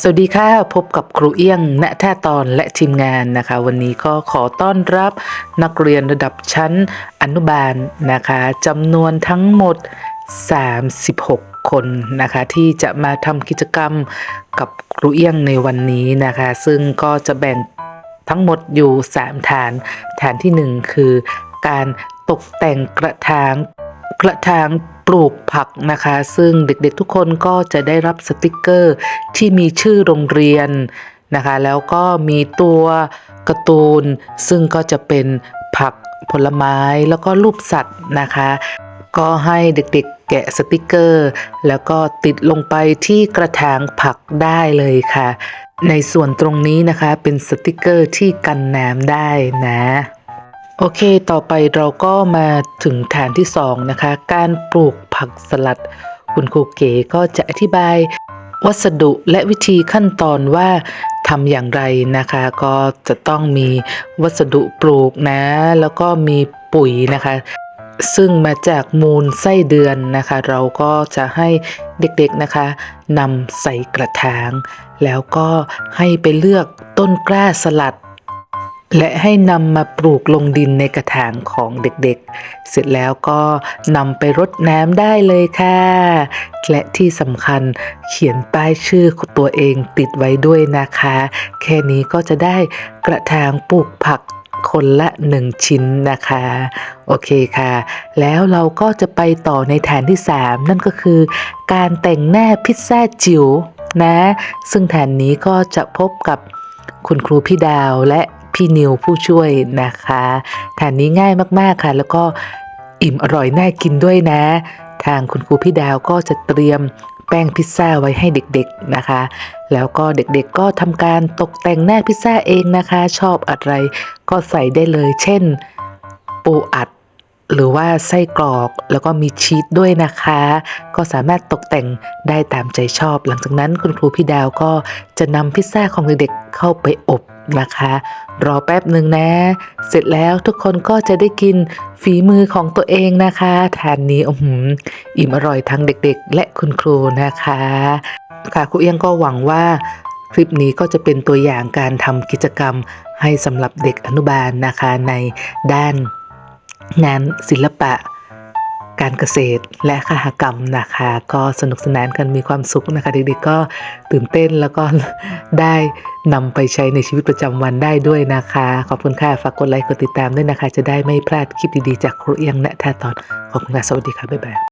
สวัสดีค่ะ พบกับครูเอี้ยงณท่าตอนและทีมงานนะคะ วันนี้ก็ขอต้อนรับนักเรียนระดับชั้นอนุบาลนะคะจำนวนทั้งหมด 36 คนนะคะ ที่จะมาทำกิจกรรมกับครูเอี้ยงในวันนี้นะคะ ซึ่งก็จะแบ่งทั้งหมดอยู่ 3 ฐาน ฐานทีหนึ่1 คือการตกแต่งกระถาง กระถางปลูกผักนะคะ ซึ่งเด็กๆทุกคนก็จะได้รับสติกเกอร์ที่มีชื่อโรงเรียนนะคะ แล้วก็มีตัวการ์ตูน ซึ่งก็จะเป็นผักผลไม้แล้วก็รูปสัตว์นะคะ ก็ให้เด็กๆแกะสติกเกอร์ แล้วก็ติดลงไปที่กระถางผักได้เลยค่ะ ในส่วนตรงนี้นะคะเป็นสติกเกอร์ที่กันน้ำได้นะ โอเค ต่อไปเราก็มาถึงฐานที่ 2 นะคะ การปลูกผักสลัด คุณครูเก๋ก็จะอธิบาย วัสดุและวิธีขั้นตอนว่าทำอย่างไรนะคะ ก็จะต้องมีวัสดุปลูกนะ แล้วก็มีปุ๋ยนะคะ ซึ่งมาจากมูลไส้เดือนนะคะ เราก็จะให้เด็กๆนะคะนำใส่กระถาง แล้วก็ให้ไปเลือกต้นกล้าสลัด และให้นำมาปลูกลงดินในกระถางของเด็กๆ เสร็จแล้วก็นำไปรดน้ำได้เลยค่ะ และที่สำคัญเขียนป้ายชื่อตัวเองติดไว้ด้วยนะคะ แค่นี้ก็จะได้กระถางปลูกผักคนละหนึ่งชิ้นนะคะ โอเคค่ะ แล้วเราก็จะไปต่อในฐานที่ 3 นั่นก็คือ การแต่งหน้าพิซซ่าจิ๋วนะ ซึ่งฐานนี้ก็จะพบกับคุณครูพี่ดาวและ พี่นิวผู้ช่วยนะคะฐานนี้ง่ายมากๆค่ะ แล้วก็อิ่มอร่อยน่ากินด้วยนะ ทางคุณครูพี่ดาวก็จะเตรียมแป้งพิซซ่าไว้ให้เด็กๆนะคะ แล้วก็เด็กๆก็ทำการตกแต่งหน้าพิซซ่าเองนะคะ ชอบอะไรก็ใส่ได้เลย เช่น ปูอัด หรือว่าไส้กรอกแล้วก็มีชีสด้วยนะคะ ก็สามารถตกแต่งได้ตามใจชอบ หลังจากนั้นคุณครูพี่ดาวก็จะนำพิซซ่าของเด็กๆเข้าไปอบนะคะ รอแป๊บหนึ่งนะ เสร็จแล้วทุกคนก็จะได้กินฝีมือของตัวเองนะคะทานนี้อื้อหืออิ่มอร่อยทั้งเด็กๆ และคุณครูนะคะ ค่ะครูเอียงก็หวังว่าคลิปนี้ก็จะเป็นตัวอย่างการทำกิจกรรมให้สำหรับเด็กอนุบาลนะคะในด้าน งานศิลปะ การเกษตรและคหกรรมนะคะ ก็สนุกสนานกันมีความสุขนะคะเด็กๆก็ตื่นเต้นแล้วก็ได้นำไปใช้ในชีวิตประจำวันได้ด้วยนะคะ ขอบคุณค่ะ ฝากกดไลค์กดติดตามด้วยนะคะ จะได้ไม่พลาดคลิปดีๆ จากครูเอียงณท่าตอนขอบคุณค่ะสวัสดีค่ะบ๊ายบาย